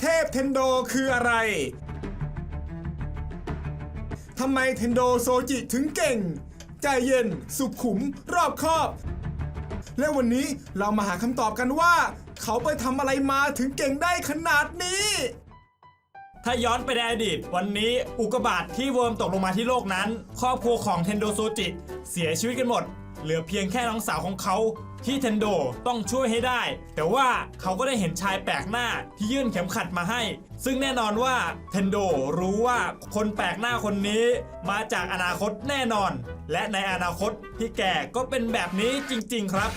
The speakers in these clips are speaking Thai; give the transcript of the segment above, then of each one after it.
เทพเทนโดคืออะไร ทำไมเทนโดโซจิถึงเก่ง ใจเย็น สุขุม รอบคอบ และวันนี้เรามาหาคำตอบกันว่า เขาไปทำอะไรมาถึงเก่งได้ขนาดนี้ ถ้าย้อนไปในอดีต วันนี้อุกกาบาตที่เวิร์มตกลงมาที่โลกนั้น ครอบครัวของเทนโดโซจิ เสียชีวิตกันหมด เหลือเพียงแค่น้องสาวของเขาที่เทนโดต้องช่วยให้ได้ แต่ว่าเขาก็ได้เห็นชายแปลกหน้าที่ยื่นเข็มขัดมาให้ ซึ่งแน่นอนว่าเทนโดรู้ว่าคนแปลกหน้าคนนี้มาจากอนาคตแน่นอน และในอนาคตพี่แก่ก็เป็นแบบนี้จริง ๆ ครับ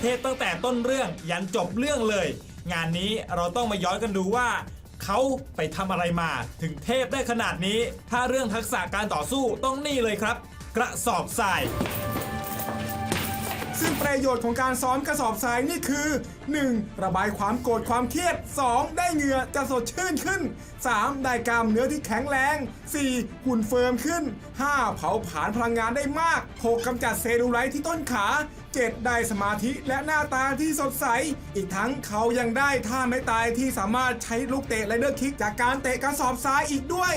เทพตั้งแต่ต้นเรื่องยันจบเรื่องเลย งานนี้เราต้องมาย้อนกันดูว่า เขาไปทำอะไรมาถึงเทพได้ขนาดนี้ ถ้าเรื่องทักษะการต่อสู้ต้องนี่เลยครับ กระสอบทราย ซึ่งประโยชน์ของการซ้อมกระสอบทรายนี่คือ 1. ระบายความโกรธความเครียด 2. ได้เหงื่อจะสดชื่นขึ้น 3. ได้กล้ามเนื้อที่แข็งแรง 4. หุ่นเฟิร์มขึ้น 5. เผาผลาญพลังงานได้มาก 6. กำจัดเซลลูไลท์ที่ต้นขา 7. ได้สมาธิและหน้าตาที่สดใส อีกทั้งเขายังได้ท่าไม่ตายที่สามารถใช้ลูกเตะไรเดอร์คิกจากการเตะกระสอบทรายอีกด้วย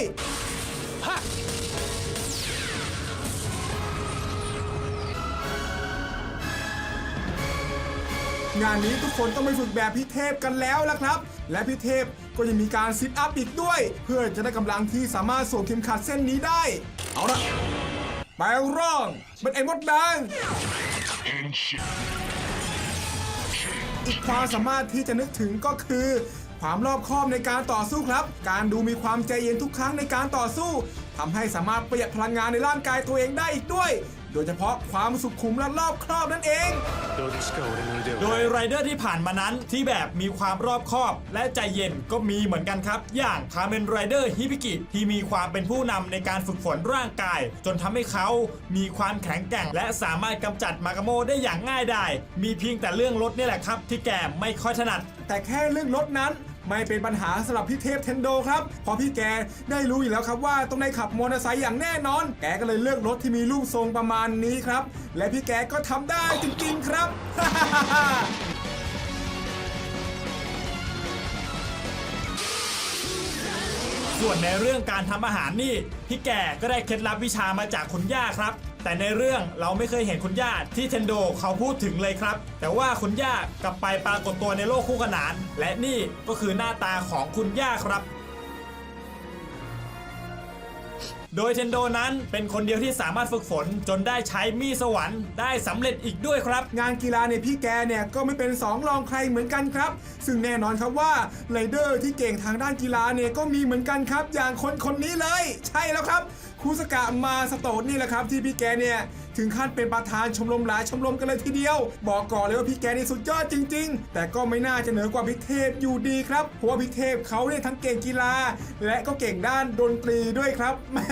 งานนี้ทุกคนต้องไปฝึกแบบพี่เทพกันแล้วล่ะครับ และพี่เทพก็ยังมีการซิทอัพอีกด้วย เพื่อจะได้กำลังที่สามารถสวมเข็มขัดเส้นนี้ได้ เอาละแปลงร่างเป็นไอ้มดแดง อีกความสามารถที่จะนึกถึงก็คือ ความรอบคอบในการต่อสู้ครับ การดูมีความใจเย็นทุกครั้งในการต่อสู้ทำให้สามารถประหยัดพลังงานในร่างกายตัวเองได้อีกด้วยโดยเฉพาะความสุขุมและรอบครอบนั่นเอง โดยไรเดอร์ที่ผ่านมานั้นที่แบบมีความรอบคอบ และใจเย็นก็มีเหมือนกันครับ อย่างคาเมนไรเดอร์ฮิบิกิที่มีความเป็นผู้นำในการฝึกฝนร่างกาย จนทำให้เขามีความแข็งแกร่ง และสามารถกำจัดมากาโมได้อย่างง่ายดายมีเพียงแต่เรื่องรถนี่แหละครับ ที่แกไม่ค่อยถนัด แต่แค่เรื่องรถนั้น ไม่เป็นปัญหาสำหรับพี่เทพเทนโดครับเพราะพี่แกได้รู้อยู่แล้วครับว่าต้องได้ขับมอเตอร์ไซค์อย่างแน่นอน แกก็เลยเลือกรถที่มีรูปทรงประมาณนี้ครับ และพี่แกก็ทำได้จริงๆครับ ส่วนในเรื่องการทำอาหารนี่ พี่แก่ก็ได้เคล็ดลับวิชามาจากคุณย่าครับ แต่ในเรื่องเราไม่เคยเห็นคุณย่าที่เทนโดเขาพูดถึงเลยครับ แต่ว่าคุณย่ากลับไปปรากฏตัวในโลกคู่ขนาน และนี่ก็คือหน้าตาของคุณย่าครับ โดยเทนโดนั้นเป็นคนเดียวที่สามารถฝึกฝนจนได้ใช้มีดสวรรค์ได้สำเร็จอีกด้วยครับ งานกีฬาในพี่แกเนี่ยก็ไม่เป็นสองรองใครเหมือนกันครับ ซึ่งแน่นอนครับว่าไรเดอร์ที่เก่งทางด้านกีฬาเนี่ยก็มีเหมือนกันครับ อย่างคนคนนี้เลย ใช่แล้วครับคูสกะมาสโตดนี่แหละครับที่พี่แกเนี่ย ถึงขั้นเป็นประธานชมรมหลายชมรมกันเลยทีเดียว บอกก่อนเลยว่าพี่แกนี่สุดยอดจริง ๆ แต่ก็ไม่น่าจะเหนือกว่าพี่เทพอยู่ดีครับเพราะว่าพี่เทพเขาเนี่ยทั้งเก่งกีฬา และก็เก่งด้านดนตรีด้วยครับแม่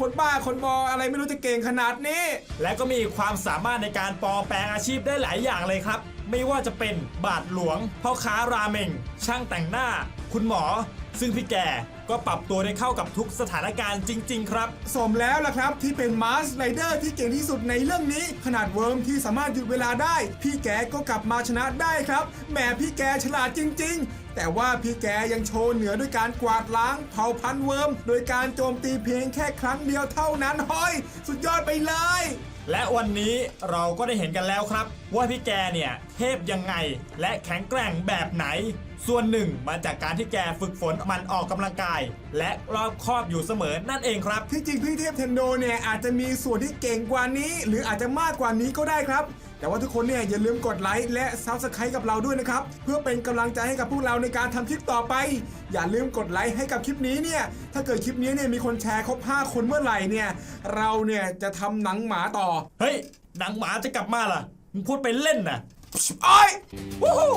คนบ้าคนบออะไรไม่รู้จะเก่งขนาดนี้ และก็มีความสามารถในการปลอมแปลงอาชีพได้หลายอย่างเลยครับ ไม่ว่าจะเป็นบาทหลวง พ่อค้าราเมง ช่างแต่งหน้า คุณหมอ ซึ่งพี่แกก็ปรับตัวได้เข้ากับทุกสถานการณ์จริง ๆ ครับ สมแล้วล่ะครับที่เป็นมาสไรเดอร์ที่เก่งที่สุดในเรื่องนี้ ขนาดเวิร์มที่สามารถหยุดเวลาได้ พี่แกก็กลับมาชนะได้ครับแหมพี่แกฉลาดจริง ๆแต่ว่าพี่แกยังโชว์เหนือด้วยการกวาดล้างเผ่าพันธุ์เวิร์ม โดยการโจมตีเพียงแค่ครั้งเดียวเท่านั้นห้อย สุดยอดไปเลย และวันนี้เราก็ได้เห็นกันแล้วครับ ว่าพี่แกเนี่ยเทพยังไงและแข็งแกร่งแบบไหน ส่วนหนึ่งมาจากการที่แกฝึกฝนมันออกกำลังกาย และรอบคอบอยู่เสมอนั่นเองครับ ที่จริงพี่เทพเทนโดเนี่ยอาจจะมีส่วนที่เก่งกว่านี้ หรืออาจจะมากกว่านี้ก็ได้ครับ แต่ว่าทุกคนเนี่ยอย่าลืมกดไลค์และซับสไครต์กับเราด้วยนะครับ เพื่อเป็นกำลังใจให้กับพวกเราในการทำคลิปต่อไป อย่าลืมกดไลค์ให้กับคลิปนี้เนี่ยถ้าเกิดคลิปนี้เนี่ยมีคนแชร์ครบ5คนเมื่อไหร่เนี่ยเราเนี่ยจะทำหนังหมาต่อเฮ้ยหนังหมาจะกลับมาล่ะมึงพูดไปเล่นนะโอ้ยวู้ฮู้